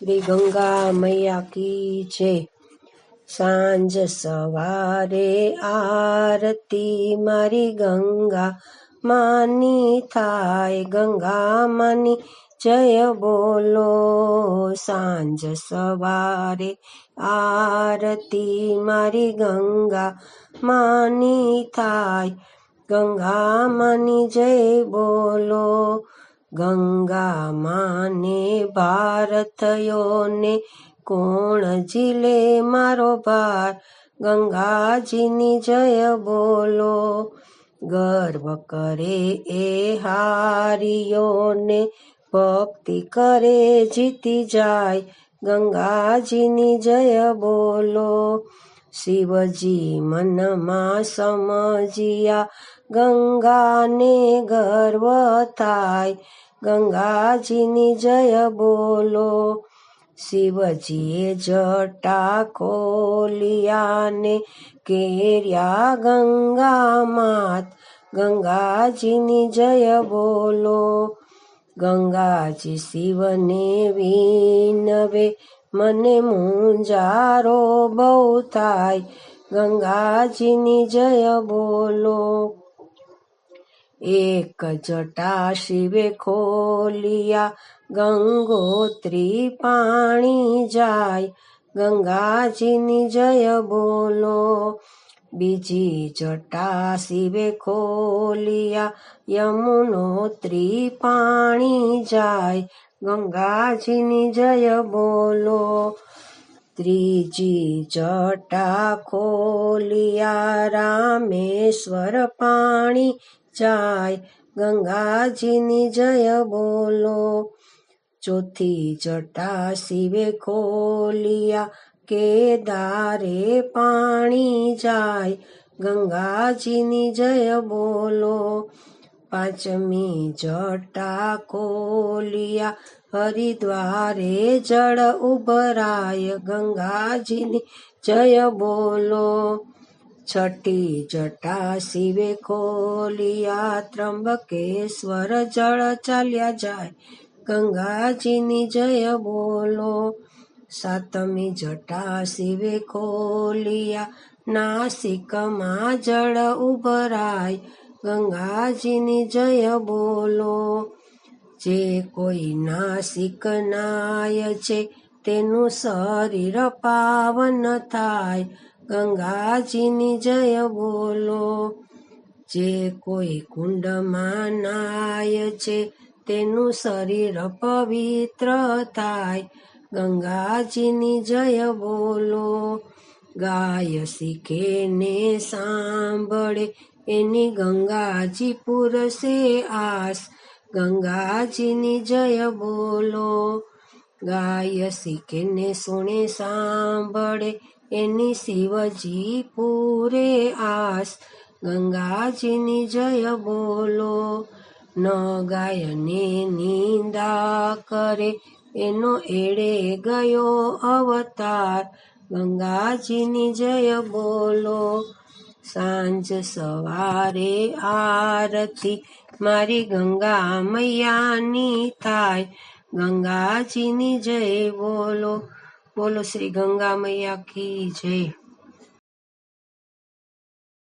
શ્રી ગંગા મૈયા કી છે. સાંજ સવારે આરતી મારી ગંગા માની થાય. ગંગા માની, જય બોલો. સાંજ સવારે આરતી મારી ગંગા માની થાય. ગંગા માની, જય બોલો. ગંગા માને ભારતયોને કોણ જીલે મારો ભાર? ગંગાજીની જય બોલો, ગર્વ કરે એ હારીઓને, ભક્તિ કરે જીતી જાય. ગંગાજીની જય બોલો શિવજી મનમાં સમજિયા, ગંગાને ગર્વ થાય, ગંગાજીની જય બોલો. શિવજીએ જટા ખોલિયાને કેર્યા ગંગા માત ગંગાજીની જય બોલો. ગંગાજી શિવને વિનવે મને મુંજારો બહુ થાય. ગંગાજીની જય બોલો. એક જટા શિવે ખોલિયા, ગંગોત્રી પાણી જાય. ગંગાજીની જય બોલો. બીજી જટા શિવે ખોલિયા, યમુનોત્રી પાણી જાય. ગંગાજીની જય બોલો. ત્રીજી જટા ખોલિયા રામેશ્વર પાણી જાય. ગંગાજીની જય બોલો. ચોથી જટા શિવે ખોલિયા કેદારે પાણી જાય. ગંગાજીની જય બોલો. પાંચમી જટા કોલિયા હરિદ્વારે જળ ઉભરાય ગંગાજીની જય બોલો. છઠ્ઠી જટા શિવે ખોલિયા ત્રંબકેશ્વર જળ ચાલ્યા જાય ગંગાજીની જય બોલો. સાતમી જટા શિવે ખોલિયા નાસિકમાં જળ ઉભરાય ગંગાજીની જય બોલો. જે કોઈ નાસિક નાય છે, તેનું શરીર પાવન થાય. ગંગાજીની જય બોલો. જે કોઈ કુંડમાં નાય છે, તેનું શરીર પવિત્ર થાય. ગંગાજીની જય બોલો. ગાય શીખે ને સાંભળે એની ગંગાજી પુરસે આસ, ગંગાજીની જય બોલો. ગાય શીખે ને સુણે સાંભળે, એની શિવજી પૂરે આસ, ગંગાજીની જય બોલો. ન ગાયને નિંદા કરે, એનો એડે ગયો અવતાર, ગંગાજીની જય બોલો. સાંજ સવારે આરતી, મારી ગંગા મૈયાની થાય. ગંગાજીની જય બોલો બોલો શ્રી ગંગા મૈયા કી જય.